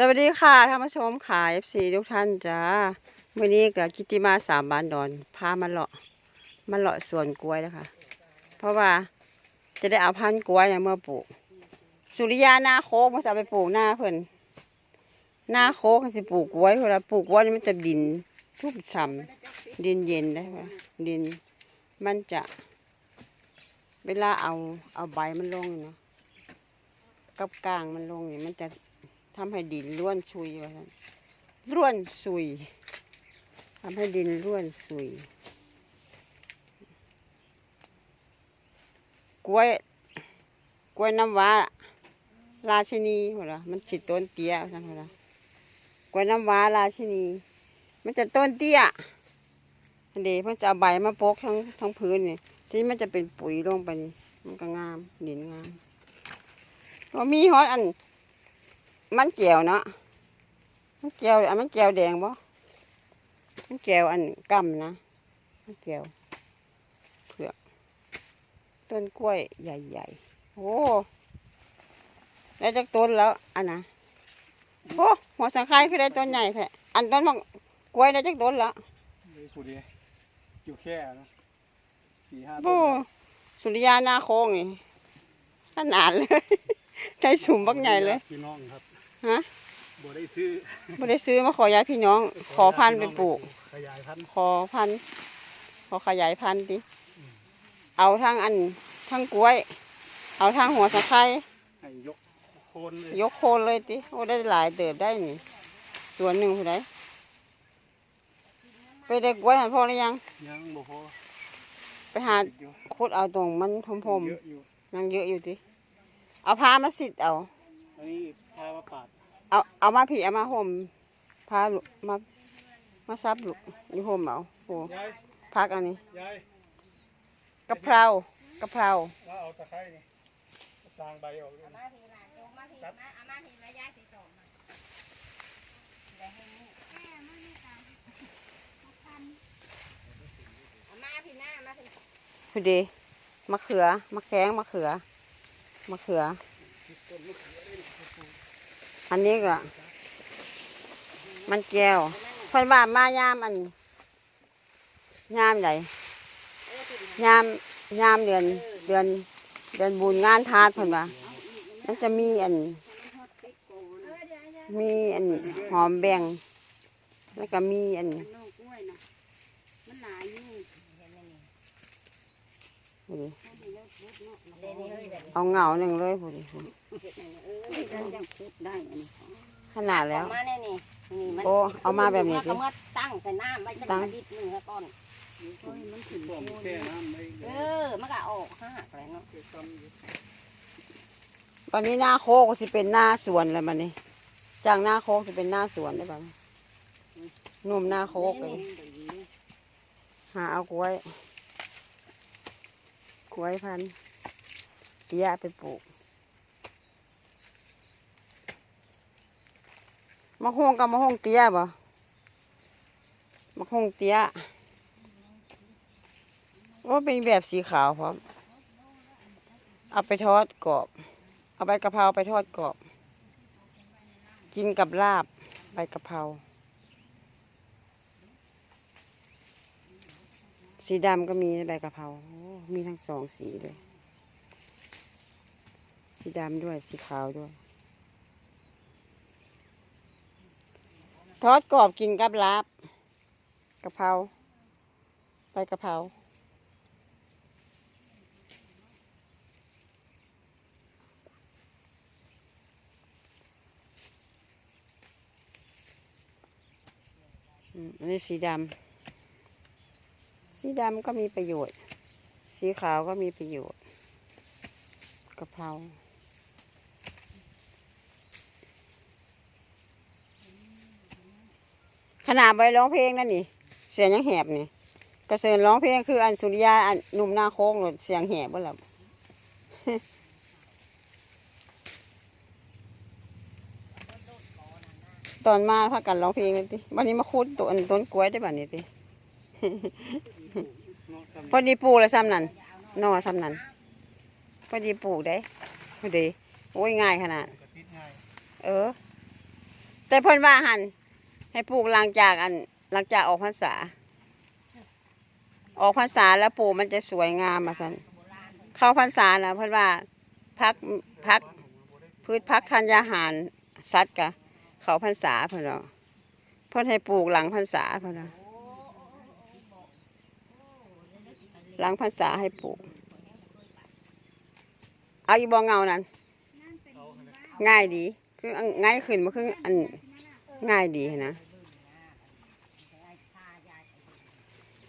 สวัสดีค่ะท่านผู้ชมขาย FC ทุกท่านจ้าวันนี้กับกิตติมาสามบ้านดอน พามาเลาะมาเลาะสวนกล้วยนะคะ เพราะว่าจะได้เอาพันธุ์กล้วยเนี่ยมาปลูก สุริยาหน้าโคกมาจะไปปลูกหน้าเพิ่นหน้าโคกสิปลูกกล้วยเวลาปลูกกล้วยนี่มันจะดินทุกช่ำดินเย็นได้ปะดินมันจะเวลาเอาเอาใบมันลงเนาะกับกลางมันลงเนี่ยมันจะ ทำให้ดินร่วนชุยว่าันร่วนซุยทำให้ดินร่วนซุย กล้วย กล้วยน้ำว้า ราชินีหัวละมันจิตต้นเตี้ยสั่นหัวละกล้วยน้ำว้าราชินี มันจะต้นเตี้ยอันเดีเพิ่นจะเอาใบมาโปกทั้งทั้งพื้นนี่ที่มันจะเป็นปุ๋ยลงไปนี่ มันก็งามดินงามก็มีฮอดอัน มันแก้วเนาะมันแก้วอันมันแก้วแดงบ่มันแก้วอันกำนะมันแก้วเผือกต้นกล้วยใหญ่ๆโอ้ได้จากต้นแล้วอันนะโอ้หัวสังไข่คือได้ต้นใหญ่แท้อันต้นมังกล้วยได้จากต้นแล้วเลยผู้เดียวอยู่แค่นะสี่ห้าโอ้ต้นสุริยาหน้าโค้งนี่ขนาดเลยได้สุ่มบักใหญ่เลยพี่น้องครับ ฮะบ่ได้ซื้อไม่ได้ซื้อมาขอย้ายพี่น้อง ขอพันธุ์ไปปลูก ขยายพันธุ์ขอพันธุ์ขอขยายพันธุ์ดิเอาทั้งอันทั้งกล้วย เอาทั้งหัวสะไคร้ให้ยกโคนเลยยกโคนเลยติโอ้ได้หลายเติบได้นี่สวนหนึ่งผู้ใดไปได้กล้วยหันพ่อหรือยัง ยังบ่พอไปหาติดอยู่ขุดเอาตรงมันพรมเยอะอยู่ๆยังเยอะอยู่ติเอาผ้ามาสิดเอา อันนี้พามาปาดเอาเอามาผีเอามาห่มผ้าลูกมามาซับลูกอยู่ห่มเอาโอ้ยายพักอันนี้ยายกะเพรากะเพราว่าเอาตะไคร้นี่สร้างใบออกเลยมาทีละจงมาทีมาอามาทีละยายสิสองมาได้ให้นี่แม่มานี่ตามอามาพี่หน้ามาพี่พอดีมะเขือมะแข้งมะเขือมะเขืออั อันนี้ก็ มันแก้วเพิ่นว่ามายามอันยามใหญ่ยามยามเดือนเดือน เดือนบุญงานทาสเพิ่นว่ามันจะมีอัน มีอันหอมแบ่ง แล้วก็มีอันมันหลายอยู่ เดี๋ยวนี้เฮ้ยแบบเอาเหงาหนึ่งเลยพอดีเออยังพูดได้อันนี้ขนาดแล้ว มาแน่นี่นี่มันโอ้เอามาแบบนี้สิก็มาตั้งใส่น้ำไว้จะตั้งมาดิดหนึ่งแล้วก่อนโอ้ยมันถึงต้มแช่น้ำไว้เออมันก็ออกหักเลยเนาะเก็บต้นอยู่วันนี้หน้าโคกก็สิเป็นหน้าสวนเลยมันนี่จากหน้าโคกจะเป็นหน้าสวนได้บ้างหนุ่มหน้าโคกเลยหาเอากล้วย กล้วยพันธุ์เตี้ยไปปลูกมะฮงกับมะฮงเตี้ยบ่มะฮงเตี้ยว่าเป็นแบบสีขาวพร้อมเอาไปทอดกรอบ เอาใบกะเพราไปทอดกรอบ กินกับลาบใบกะเพรา สีดำก็มีใบกะเพราโอ้มีทั้งสองสีเลย สีดำด้วยสีขาวด้วย ทอดกรอบกินกับลาบกะเพราใบกะเพราอันนี้สีดำ สีดำก็มีประโยชน์ สีขาวก็มีประโยชน์กะเพราขนาดไปร้องเพลงนั่นนี่ เสียงยังแหบนี่กระเซินร้องเพลงคืออันสุริยาอันหนุ่มหน้าโค้งหลดเสียงแหบบ่ล่ะตอนมาพักกันร้องเพลงเลยติวันนี้มาคุดตัวอันต้นกล้วยได้บ้านี้ติ พอดีปลูกเลยซ้ำนั้นนอซ้ำนั้นพอดีปลูกได้พอดีโอ้ยง่ายขนาด เออ แต่เพิ่นว่าหันให้ปลูกหลังจากอันหลังจากออกพรรษา ออกพรรษาแล้วปลูกมันจะสวยงามมาสันโบราณเข้าพรรษานะเพิ่นว่าพักพักพืชพักธัญญาหารสัตว์กะเข้าพรรษาเพิ่นว่าเพิ่นให้ปลูกหลังพรรษาเพิ่นว่าอ้โอ้โอ้โอ้บอกโอ้เดี๋ยวๆสิไปเลยหลังพรรษาให้ปลูกเอาอีบ่เงานั้น ง่ายดี คืออันง่ายขึ้นมาคืออันง่ายดีนะ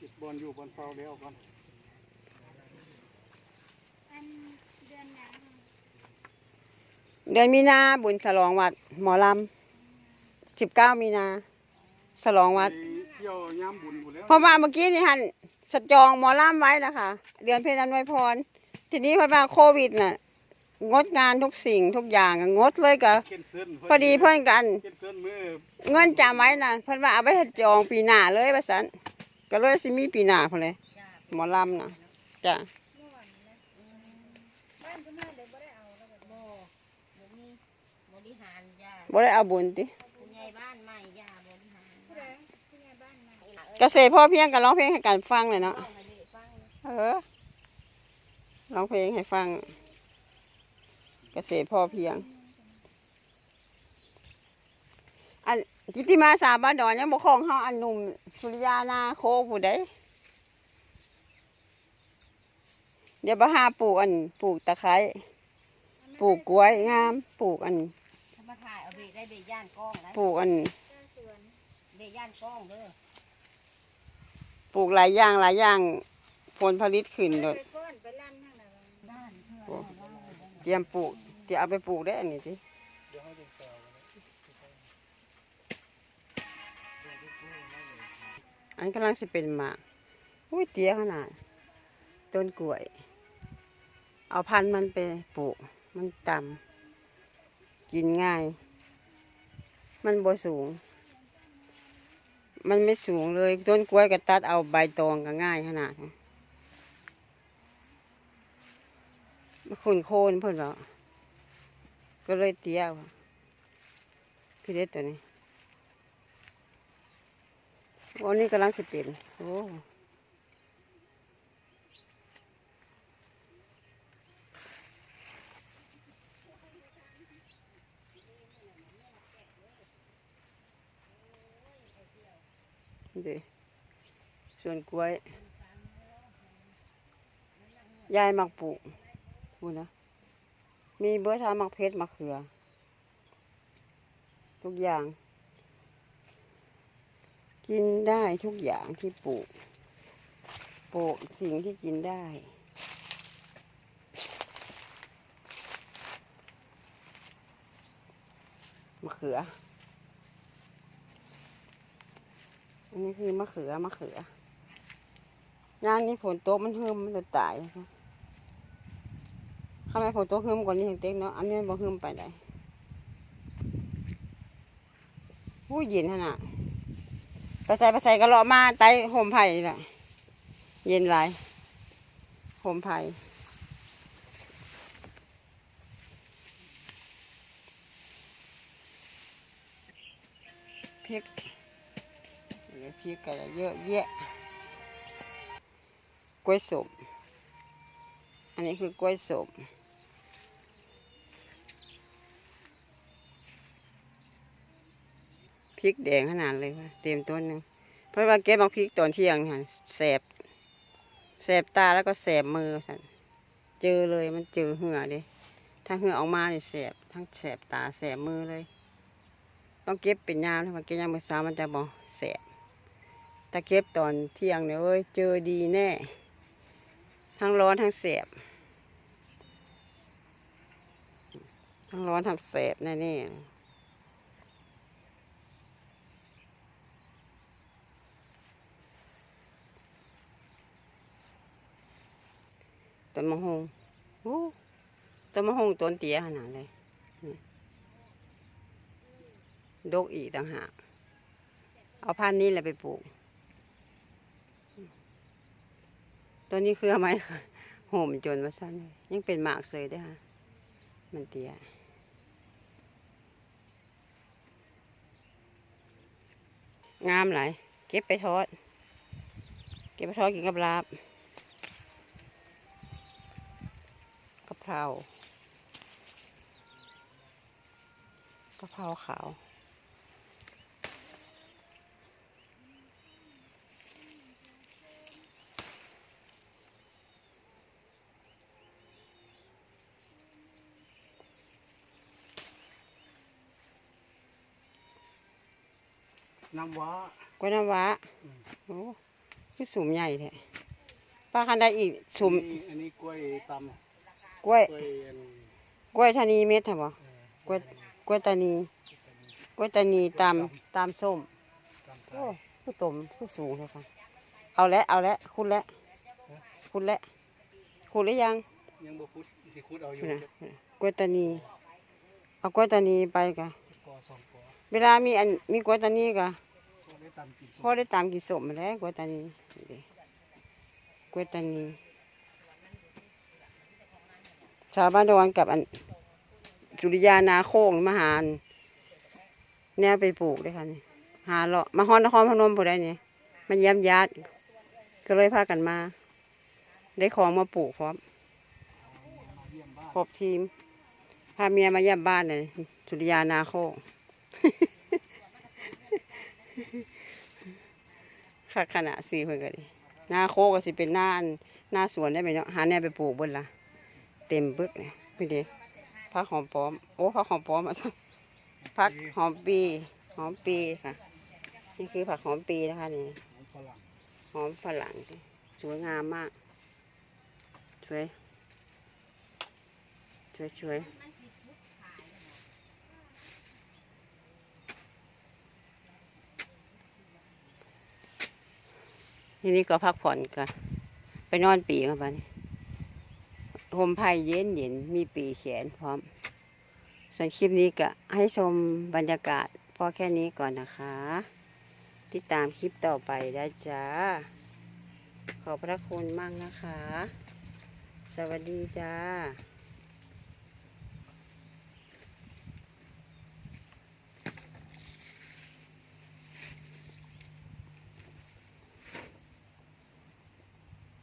จิตบอลอยู่บอลเสาเดียวก่อนอันเดือนหยังเดือนมีนาบุญฉลองวัด หมอลำสิบเก้ามีนาฉลองวัดไปเที่ยวย้ำบุญอยู่แล้วเพราะว่าเมื่อกี้นี่ฮัน สจองหมอลำไว้แล้วค่ะเดือนเพ็ญอำนวยพร ทีนี้เพราะว่าโควิดน่ะ งดงานทุกสิ่งทุกอย่างอะงดเลยก็เคนเซินพอดีเพื่อนกันเคนเซินมือเงินจำไว้น่ะเพื่อนว่าเอาไปจองปีหน้าเลยว่าสันก็เลยสิมีปีหน้าพอเลย หมอลำน่ะจ้ะบ้านเพิ่นมาเดี๋ยวบ่ได้เอาแล้วก็บ่บ่มีบริหารยาบ่ได้เอาบุญติ เกษตรพ่อเพียงกันร้องเพลงให้กันฟังเลยเนาะเอาให้เด็กฟังนะเออร้องเพลงให้ฟัง เกษตรพ่อเพียงอันกิติมาสาบ้านดอนยังบ่คล้องเฮาอันหนุ่มสุริยานาโคผู้ใดเดี๋ยวบ่หาปลูกอันปลูกตะไคร้ปลูกกล้วยงามปลูกอันถ้ามาถ่ายเอาเบรได้เบรย่านกล้องได้ปลูกอันเบรย่านกล้องเด้อ ปลูกหลายอย่างหลายอย่างผลผลิตขึ้นโดดด้านเพื่อนเตรียมปลูกเตรียมเอาไปปลูกได้อันนี้สิเดี๋ยวเขาจะแซวกันอันกำลังสิเป็นหมากอุ้ยเตี้ยขนาด ต้นกล้วย เอาพันธุ์มันไปปลูก มันต่ำกินง่าย มันบ่สูง มันไม่สูงเลยต้นกล้วยก็ตัดเอาใบตองก็ง่ายขนาดนี้มันขุนโค่นเพิ่นหรอก็เลยเตี้ยวพี่เด็ดตัวนี้วันนี้กำลังสิเป็นโอ้ ส่วนกล้วย ยายมักปลูกพูนะ มีเบอร์ทามักเพชรมักเขือ ทุกอย่าง กินได้ทุกอย่างที่ปลูก ปลูกสิ่งที่กินได้มะเขือ อันนี้คือมะเขือ มะเขือ ย่างนี้ฝนตกมันเฮิมมันจะตายนะคะข้าไม่ฝนตกเฮิมกว่านี้เห็นเต็กเนาะ อันนี้บ่เฮิมไปได้ผู้เย็นขนาดไปใส่ไปใส่กระเลาะมาไตห่มไผ่แหละเย็นหลายห่มไผ่พริกเหลือพริกกันเยอะแยะ กล้วยสมอันนี้คือกล้วยสมพริกแดงขนาดเลยเต็มต้นหนึ่งเพราะว่าเก็บมาพริกตอนเที่ยงค่ะแสบแสบตาแล้วก็แสบมือสันเจอเลยมันเจอเหงื่อดิถ้าเหงื่อออกมาเนี่ยแสบทั้งแสบตาแสบมือเลย ต้องเก็บเป็นยามถ้ามาเก็บยามมือเช้ามันจะบ่แสบถ้าเก็บตอนเที่ยงเนี่ยเอ้ยเจอดีแน่ ทั้งร้อนทั้งแสบ ทั้งร้อนทั้งแสบแน่ๆต้นมะฮงโอ้ต้นมะฮงต้นเตี้ยขนาดเลยดกอีกต่างหาก เอาพันธุ์นี้แหละไปปลูก ตัวนี้คืออะไรคะโหมจนว่าสั้นยังเป็นหมากเสยเด้วยค่ะ มันเตี้ยงามหลายเก็บไปทอด เก็บไปทอดกินกับลาบกะเพรากะเพราขาว น้ำว้ากล้วยน้ำว้าโอ้คือสูมใหญ่แท้ป้าคันได้อีกสูมอันนี้อันนี้กล้วยตำกล้วย กล้วยอันกล้วยทานีเม็ดเหรอบ่เอ่อกล้วย กล้วยตานี กล้วยตานีตามตามส้ม ตำโอ้สายคือตมคือสูงเลยค่ะเอาแล้วเอาแล้วคุณแล้วคุณแล้วคุณหรือยังยังบ่คุดสิคุดเอาอยู่นี่นะนี่นะกล้วยตานี เอากล้วยตานีไปกะกอสองกอเวลามีอันมีกล้วยตานีกะก็ได้ตำกิน พ่อได้ตามกี่สมมาแล้วกวยตานีนี่ดิกล้วยตานีชาวบ้านดอนกับอันจุริยานาโค้งมหาอันแนวไปปลูกด้วยค่ะนี่หาเลาะมาฮอนนครพนมผู้ใดเนี่ยมาเยี่ยมญาติก็เลยพากันมา ได้ของมาปลูกพร้อมมาเยี่ยมบ้านครบทีมพาเมียมาเยี่ยมบ้านเลยจุริยานาโคง ค่ะขนาดสี่เพิ่นก็ดินาโคก็สิเป็นหน้าอันหน้าสวนได้ไหมเนาะหาแนวไปปลูกบนละเต็มบึกเลยพี่เด็ผักหอมป้อม โอ้ผักหอมป้อมอะผักหอมปีหอมปีค่ะ นี่คือผักหอมปีนะคะนี่ของฝรั่งหอมฝรั่งสวยงามมากสวยสวยสวย ทีนี้ก็พักผ่อนกัน ไปนอนปีกันไปโฮมไผ่เย็นเย็นมีปีแขนพร้อม ส่วนคลิปนี้ก็ให้ชมบรรยากาศพอแค่นี้ก่อนนะคะ ติดตามคลิปต่อไปได้จ้า ขอบพระคุณมากนะคะ สวัสดีจ้า